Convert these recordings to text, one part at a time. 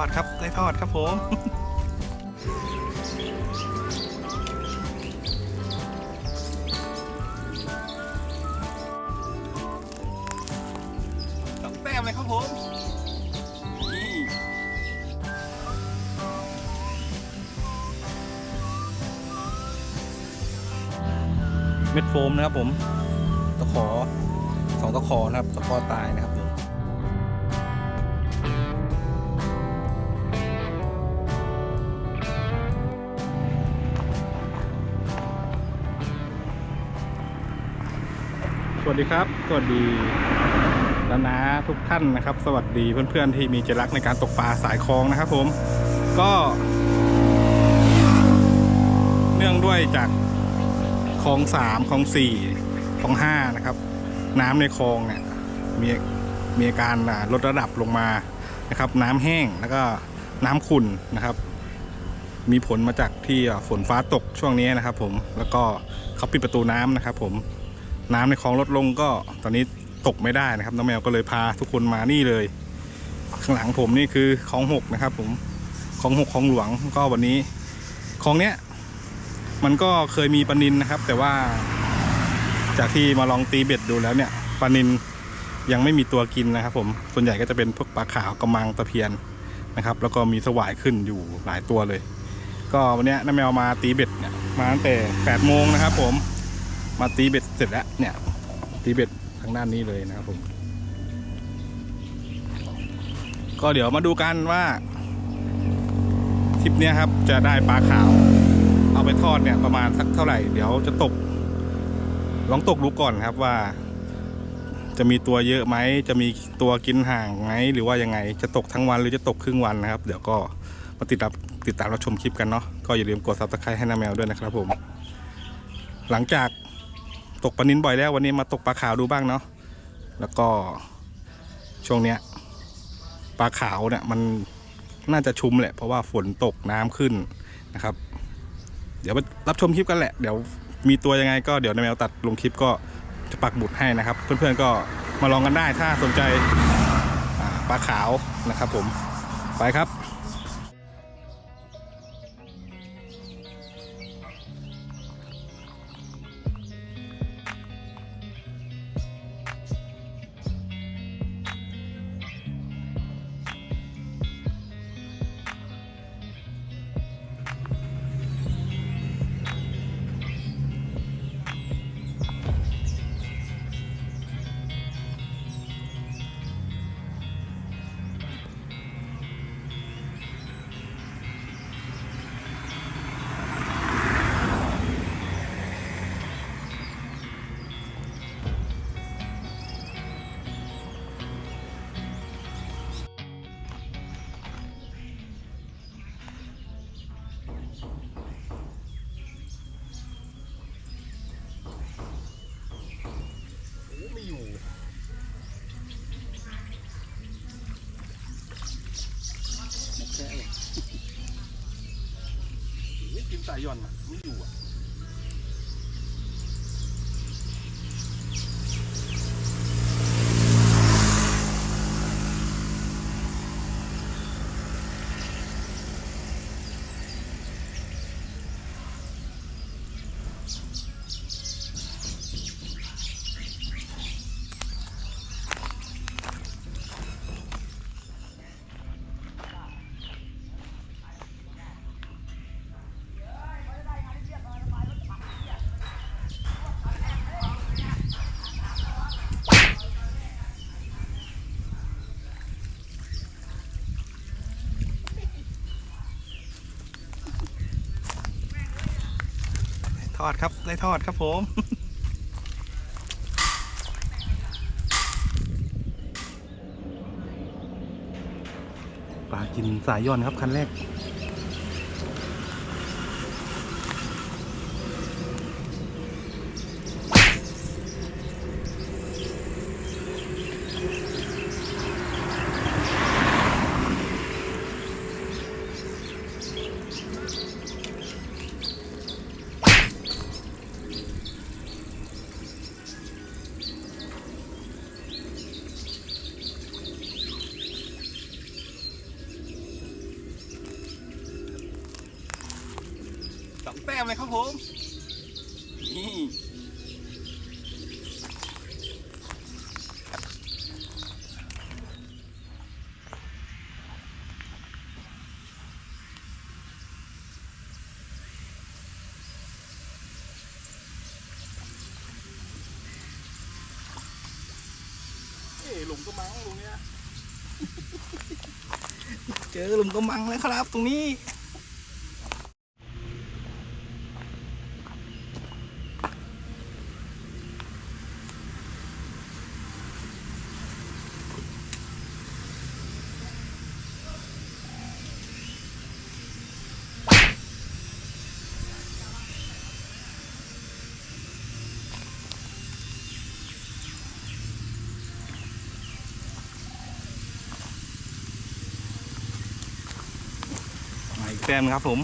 อดครับได้ทอดครับผมสองแต้มเลยครับผมเม็ดโฟมนะครับผมตะขอสองตะขอนะครับตะขอตายนะครับผม วัสดีครับ สวัสดีนานาทุกท่านนะครับ สวัสดีเพื่อนๆที่มีใจรักในการตกปลาสายคลองนะครับ ผมก็ เนื่องด้วยจากคลองสามคลองสี่คลองห้านะครับ น้ำในคลองเนี่ยมีมีอาการลดระดับลงมานะครับ น้ำแห้งแล้วก็น้ำขุ่นนะครับ มีผลมาจากที่ฝนฟ้าตกช่วงนี้นะครับ ผมแล้วก็เขาปิดประตูน้ำนะครับ ผม น้ำในคลองลดลงก็ตอนนี้ตกไม่ได้นะครับน้องแมวก็เลยพาทุกคนมานี่เลย ข้างหลังผมนี่คือคลองหกนะครับ ผมคลองหกคลองหลวงก็วันนี้คลองเนี้ยมันก็เคยมีปลานินนะครับ แต่ว่าจากที่มาลองตีเบ็ดดูแล้วเนี่ยปลานินยังไม่มีตัวกินนะครับ ผมส่วนใหญ่ก็จะเป็นพวกปลาขาวกระมังตะเพียนนะครับ แล้วก็มีสวายขึ้นอยู่หลายตัวเลย ก็วันนี้น้าแมวมาตีเบ็ดเนี่ยมาตั้งแต่8โมงนะครับ ผม มาตีเบ็ดเสร็จแล้วเนี่ย ตีเบ็ดทางด้านนี้เลยนะครับผม ก็เดี๋ยวมาดูกันว่าทริปเนี้ยครับจะได้ปลาขาว เอาไปทอดเนี่ยประมาณสักเท่าไหร่ เดี๋ยวจะตก ลองตกดูก่อนครับว่า จะมีตัวเยอะไหม จะมีตัวกินห่างไหมหรือว่ายังไง จะตกทั้งวันหรือจะตกครึ่งวันนะครับ เดี๋ยวก็มาติดตามติดตามรับชมคลิปกันเนาะก็อย่าลืมกดซับสไครต์ให้น้าแมวด้วยนะครับผม หลังจาก ตกปลานินบ่อยแล้ววันนี้มาตกปลาขาวดูบ้างเนาะแล้วก็ช่วงเนี้ยปลาขาวเนี่ยมันน่าจะชุมแหละเพราะว่าฝนตกน้ำขึ้นนะครับ เดี๋ยวมารับชมคลิปกันแหละ เดี๋ยวมีตัวยังไงก็เดี๋ยวในแมวตัดลงคลิปก็จะปักบุตรให้นะครับ เพื่อนๆก็มาลองกันได้ถ้าสนใจปลาขาวนะครับผมไปครับ ไม่กินสา ทอดครับได้ทอดครับผมปลากินสายย่อนครับคันแรก มเลยครับผมนี่เอ้หลุมกระมังตรงเนี้ย เจอหลุมกระมังแล้วครับ ตรงนี้ แต้มนครับผม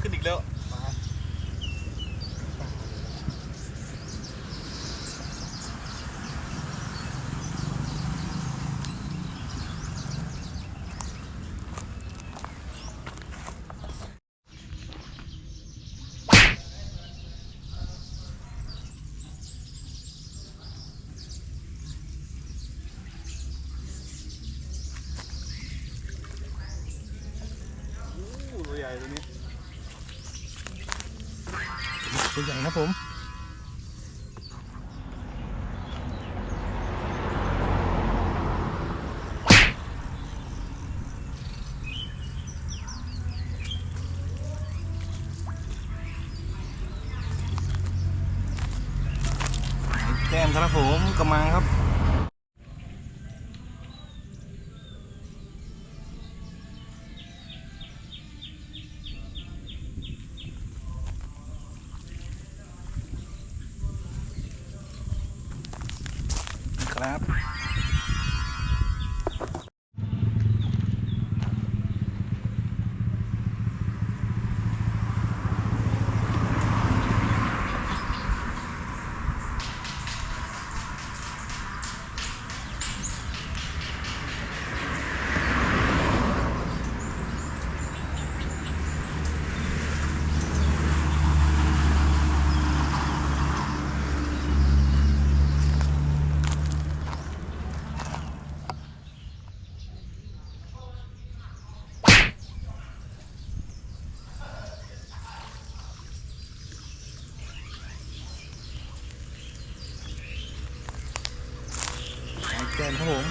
ขึ้นอีกแล้ว อู้ตัวใหญ่ตัวนี้ ตัวใหญ่นะ ผม แก้มครับผมกระมังครับ ครับ แกนครับผม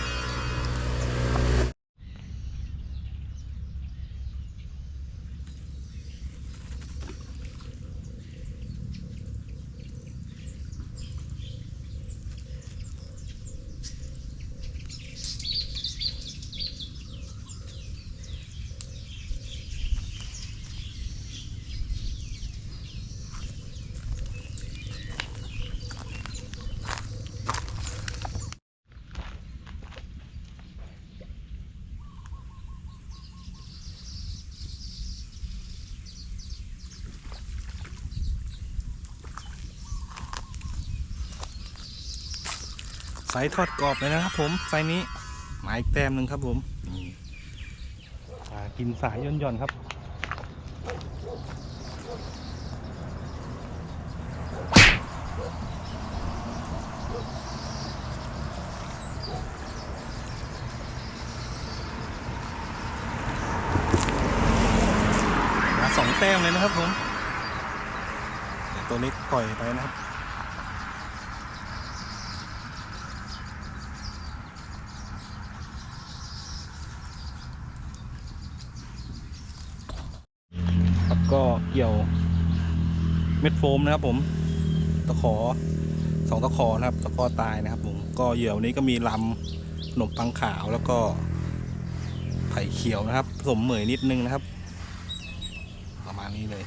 ไซส์ทอดกรอบเลยนะครับผมไซส์นี้หมายแต้มหนึ่งครับผมนี่ปลากินสายย่นย่อนๆครับมาสองแต้มเลยนะครับผมตัวเล็กปล่อยไปนะครับ ก็เกี่ยวเม็ดโฟมนะครับผมตะขอสองตะขอนะครับตะขอตายนะครับผมก็เหยื่อวันนี้ก็มีลำขนมปังขาวแล้วก็ไผ่เขียวนะครับผสมเหมยนิดนึงนะครับ ประมาณนี้เลย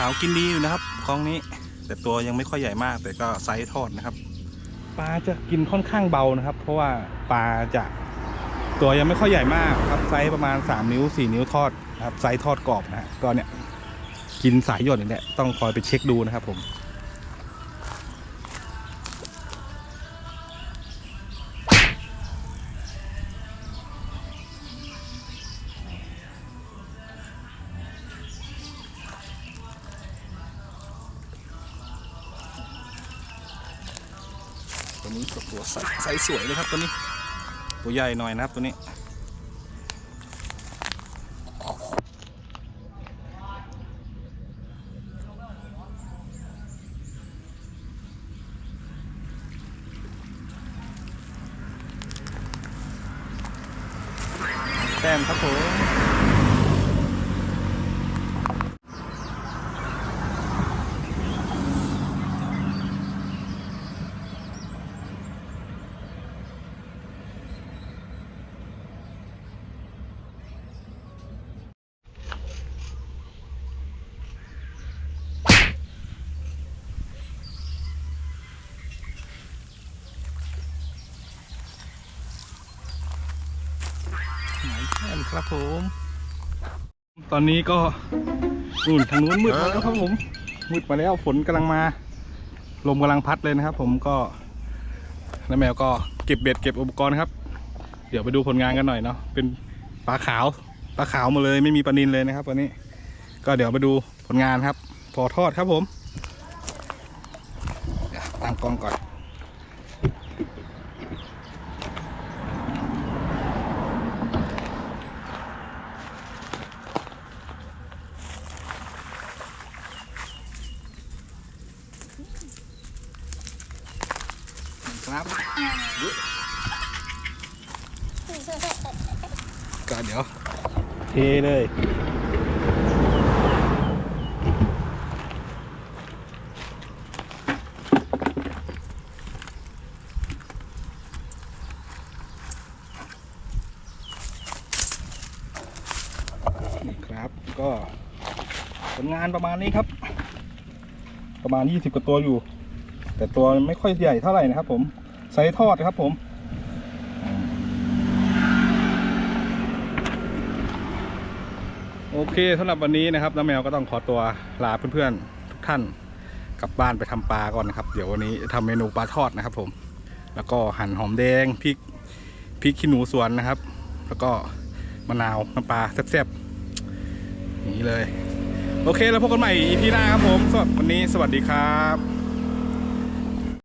ปลาวกินดีอยู่นะครับคลองนี้ แต่ตัวยังไม่ค่อยใหญ่มาก แต่ก็ไซส์ทอดนะครับ ปลาจะกินค่อนข้างเบานะครับ เพราะว่าปลาจะตัวยังไม่ค่อยใหญ่มากครับไซส์ประมาณ 3 นิ้ว 4 นิ้วทอดนะครับไซส์ทอดกรอบนะฮะก็เนี่ยกินสายหยดอย่างเนี้ยต้องคอยไปเช็คดูนะครับผม ตัวนี้ตัวตัวไซส์ไซส์สวยเลยครับตัวนี้ ตัวใหญ่หน่อยนะครับตัวนี้ แต้มครับผม ครับผม ตอนนี้ก็นู่นทางนู้นมืดแล้วครับผม มืดมาแล้วฝนกำลังมา ลมกำลังพัดเลยนะครับ ผมก็น้าแมวก็เก็บเบ็ดเก็บอุปกรณ์ครับ เดี๋ยวไปดูผลงานกันหน่อยเนาะเป็นปลาขาวปลาขาวมาเลยไม่มีปลานินเลยนะครับวันนี้ ก็เดี๋ยวมาดูผลงานครับ พอทอดครับผมตั้งกล้องก่อน ครับก็เดี๋ยว เทเลยนี่ครับก็ผลงานประมาณนี้ครับ ประมาณ 20กว่าตัวอยู่ แต่ตัวไม่ค่อยใหญ่เท่าไหร่นะครับผมไซส์ทอดครับผม โอ เคสำหรับวันนี้นะครับน้าแมวก็ต้องขอตัวลาเพื่อนๆทุกท่านกลับบ้านไปทำปลาก่อนนะครับ เดี๋ยววันนี้ทำเมนูปลาทอดนะครับผม แล้วก็หั่นหอมแดงพริกพริกขี้หนูสวนนะครับ แล้วก็มะนาวน้ำปลาแซ่บๆอย่างนี้เลย โอเคแล้วพบกันใหม่ EP หน้าครับผมสำหรับวันนี้สวัสดีครับ